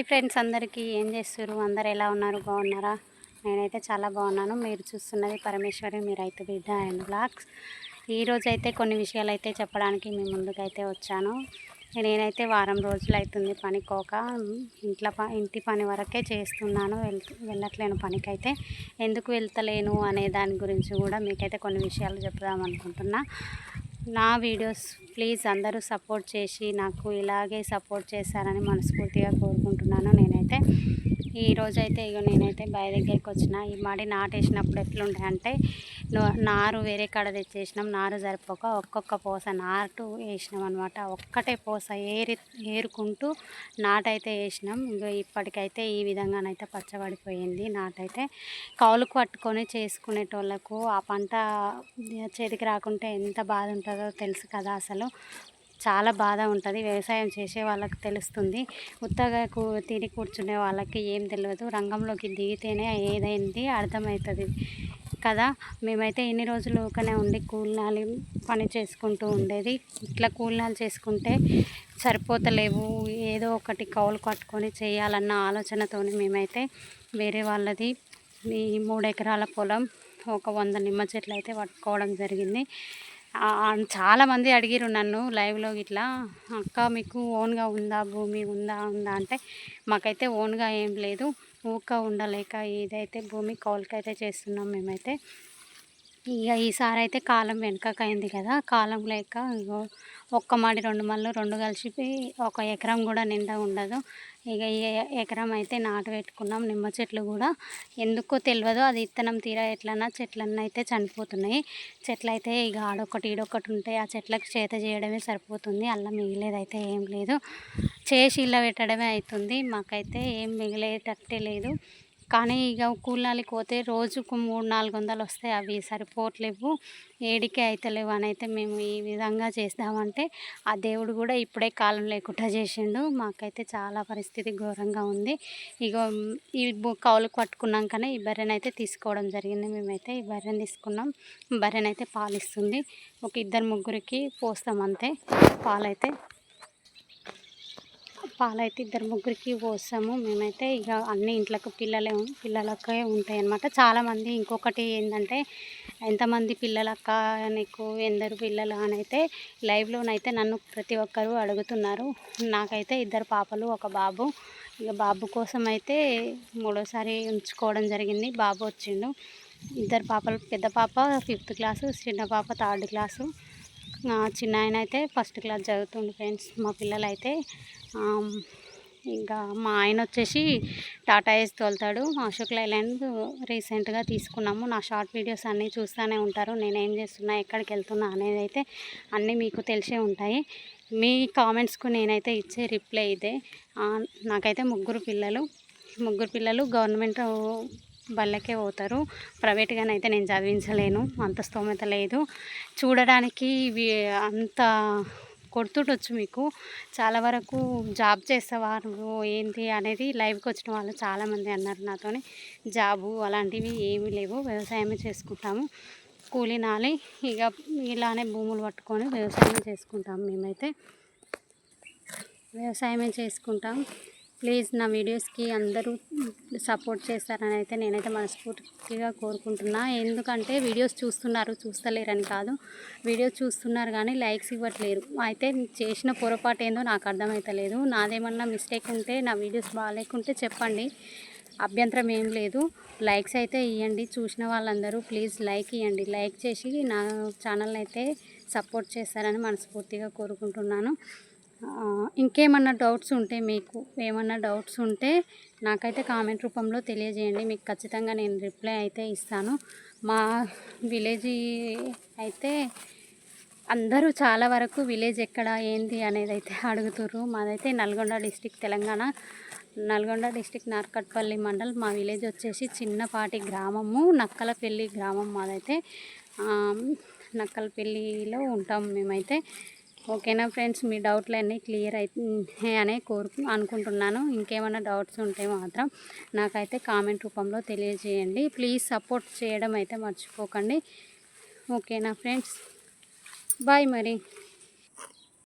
Hi friends అందరికీ ఏం చేస్తారు అందరు ఎలా ఉన్నారు? బాగున్నారా? నేనైతే చాలా బాగున్నాను. మీరు చూస్తున్నది పరమేశ్వరి మీరు అయితే బిడ్డ అండ్ బ్లాగ్స్. ఈరోజు అయితే కొన్ని విషయాలు అయితే చెప్పడానికి మీ ముందుకైతే వచ్చాను. నేనైతే వారం రోజులు అవుతుంది పనికోక ఇంట్లో ప ఇంటి పని వరకే చేస్తున్నాను. వెళ్ వెళ్ళట్లేను పనికైతే. ఎందుకు వెళ్తలేను అనే దాని గురించి కూడా మీకైతే కొన్ని విషయాలు చెప్దాం అనుకుంటున్నా నా వీడియోస్ ప్లీజ్ అందరూ సపోర్ట్ చేసి నాకు ఇలాగే సపోర్ట్ చేస్తారని మనస్ఫూర్తిగా కోరుకుంటున్నాను నేనైతే. ఈ రోజైతే ఇక నేనైతే బయ దగ్గరికి వచ్చిన ఈ మడి నాటేసినప్పుడు ఎట్లుంటాయి అంటే నారు వేరే కాడ తెచ్చేసినాం. నారు సరిపోక ఒక్కొక్క పోస నాటు వేసినాం అనమాట ఒక్కటే పోస ఏరి ఏరుకుంటూ నాటైతే వేసినాం. ఇంకా ఇప్పటికైతే ఈ విధంగానైతే పచ్చబడిపోయింది నాటైతే. కౌలుకు పట్టుకొని చేసుకునేటోళ్ళకు ఆ పంట చేతికి రాకుంటే ఎంత బాధ ఉంటుందో తెలుసు కదా అసలు. చాలా బాధ ఉంటుంది. వ్యవసాయం చేసే వాళ్ళకి తెలుస్తుంది. ఉత్తగా కూ తిని కూర్చునే వాళ్ళకి ఏం తెలియదు రంగంలోకి దిగితేనే ఏదైంది అర్థమవుతుంది కదా? మేమైతే ఎన్ని రోజులు ఊకనే ఉండి కూలినాలి పని చేసుకుంటూ ఉండేది. ఇట్లా కూలినాలు చేసుకుంటే సరిపోతలేవు. ఏదో ఒకటి కౌలు కట్టుకొని చేయాలన్న ఆలోచనతోనే మేమైతే వేరే వాళ్ళది. ఈ మూడు ఎకరాల పొలం ఒక వంద నిమ్మ చెట్లు అయితే పట్టుకోవడం జరిగింది. చాలామంది అడిగిరు నన్ను లైవ్లో ఇట్లా అక్క మీకు ఓన్గా ఉందా? భూమి ఉందా? ఉందా? అంటే మాకైతే ఓన్గా ఏం లేదు ఊక ఉండలేక ఏదైతే భూమి కౌలుకైతే చేస్తున్నాం మేమైతే ఇక ఈసారి అయితే కాలం వెనుకకైంది కదా. కాలం లేక ఒక్క మాడి రెండు మళ్ళు రెండు కలిసి ఒక ఎకరం కూడా నిండా ఉండదు. ఇక ఈ ఎకరం అయితే నాటు పెట్టుకున్నాం నిమ్మ చెట్లు కూడా. ఎందుకో తెలియదు అది ఇత్తనం తీరా ఎట్లన్నా చెట్లన్నీ అయితే చనిపోతున్నాయి. చెట్లు అయితే ఇక ఆడొకటి ఈడొకటి ఉంటాయి ఆ చెట్లకు చేత చేయడమే సరిపోతుంది. అలా మిగిలేదైతే ఏం లేదు. చేసి ఇళ్ళ పెట్టడమే అవుతుంది మాకైతే ఏం మిగిలేటట్టే లేదు. కానీ ఇక కూలాలి పోతే రోజుకు మూడు నాలుగు వందలు వస్తాయి. అవి సరిపోవట్లేవు ఏడికే అవుతలేవు అని అయితే మేము ఈ విధంగా చేస్తామంటే ఆ దేవుడు కూడా ఇప్పుడే కాలం లేకుండా చేసిండు. మాకైతే చాలా పరిస్థితి ఘోరంగా ఉంది. ఇక ఈ కౌలు పట్టుకున్నాకనే ఈ బర్రెని అయితే తీసుకోవడం జరిగింది. మేమైతే ఈ బర్రెని తీసుకున్నాం. బర్రెని అయితే పాలిస్తుంది. ఒక ఇద్దరు ముగ్గురికి పోస్తాం అంతే. పాలైతే పాలైతే ఇద్దరు ముగ్గురికి పోస్తాము మేమైతే ఇక అన్ని ఇంట్లోకి పిల్లలే పిల్లలకే ఉంటాయి అన్నమాట చాలామంది ఇంకొకటి ఏంటంటే ఎంతమంది పిల్లలక్క నీకు ఎందరు పిల్లలు అని అయితే లైవ్లోనైతే నన్ను ప్రతి ఒక్కరూ అడుగుతున్నారు. నాకైతే ఇద్దరు పాపలు ఒక బాబు. ఇక బాబు కోసం అయితే మూడోసారి ఉంచుకోవడం జరిగింది. బాబు వచ్చిండు. ఇద్దరు పాపలు పెద్ద పాప ఫిఫ్త్ క్లాసు చిన్న పాప థర్డ్ క్లాసు. చిన్న ఆయన అయితే ఫస్ట్ క్లాస్ చదువుతుండు ఫ్రెండ్స్. మా పిల్లలు అయితే ఇంకా మా ఆయన వచ్చేసి టాటా ఏస్ తోలుతాడు. అశోక్ లైలాండ్ రీసెంట్గా తీసుకున్నాము. నా షార్ట్ వీడియోస్ అన్నీ చూస్తూనే ఉంటారు. నేను ఏం చేస్తున్నా ఎక్కడికి వెళ్తున్నా అనేది అయితే అన్నీ మీకు తెలిసే ఉంటాయి. మీ కామెంట్స్కు నేనైతే ఇచ్చే రిప్లై ఇదే. నాకైతే ముగ్గురు పిల్లలు. ముగ్గురు పిల్లలు గవర్నమెంట్ బళ్ళకే పోతారు. ప్రైవేట్గానైతే నేను చదివించలేను. అంత స్తోమత లేదు. చూడడానికి అంత కొడుతుండొచ్చు మీకు. చాలా వరకు జాబ్ చేసేవారు ఏంటి అనేది లైవ్కి వచ్చిన వాళ్ళు చాలామంది అన్నారు నాతోని. జాబు అలాంటివి ఏమీ లేవు. వ్యవసాయమే చేసుకుంటాము. కూలి నాలి. ఇక ఇలానే భూములు పట్టుకొని వ్యవసాయం చేసుకుంటాం మేమైతే. వ్యవసాయమే చేసుకుంటాం. ప్లీజ్ నా వీడియోస్కి అందరూ సపోర్ట్ చేస్తారని అయితే నేనైతే మనస్ఫూర్తిగా కోరుకుంటున్నా. ఎందుకంటే వీడియోస్ చూస్తున్నారు చూస్తలేరని కాదు. వీడియోస్ చూస్తున్నారు కానీ లైక్స్ ఇవ్వట్లేరు. అయితే చేసిన పొరపాటు ఏందో నాకు అర్థమవుతలేదు నాదేమన్నా మిస్టేక్ ఉంటే నా వీడియోస్ బాగాలేకుంటే చెప్పండి. అభ్యంతరం ఏం లేదు. లైక్స్ అయితే ఇవ్వండి చూసిన వాళ్ళందరూ ప్లీజ్ లైక్ ఇవ్వండి లైక్ చేసి నా ఛానల్ అయితే సపోర్ట్ చేస్తారని మనస్ఫూర్తిగా కోరుకుంటున్నాను. ఇంకేమన్నా డౌట్స్ ఉంటే మీకు ఏమన్నా డౌట్స్ ఉంటే నాకైతే కామెంట్ రూపంలో తెలియజేయండి. మీకు ఖచ్చితంగా నేను రిప్లై అయితే ఇస్తాను. మా విలేజ్ అయితే అందరూ చాలా వరకు విలేజ్ ఎక్కడ ఏంది అనేది అయితే అడుగుతుర్రు. మాదైతే నల్గొండ డిస్టిక్ తెలంగాణ. నల్గొండ డిస్టిక్ నార్కట్పల్లి మండల్. మా విలేజ్ వచ్చేసి చిన్నపాటి గ్రామము నక్కలపల్లి గ్రామం మాదైతే. నక్కలపల్లిలో ఉంటాం మేమైతే. ఓకేనా ఫ్రెండ్స్? మీ డౌట్లన్నీ క్లియర్ అయితే అనే కోరుకు అనుకుంటున్నాను. ఇంకేమైనా డౌట్స్ ఉంటే మాత్రం నాకైతే కామెంట్ రూపంలో తెలియజేయండి. ప్లీజ్ సపోర్ట్ చేయడం అయితే మర్చిపోకండి. ఓకేనా ఫ్రెండ్స్? బాయ్ మరి.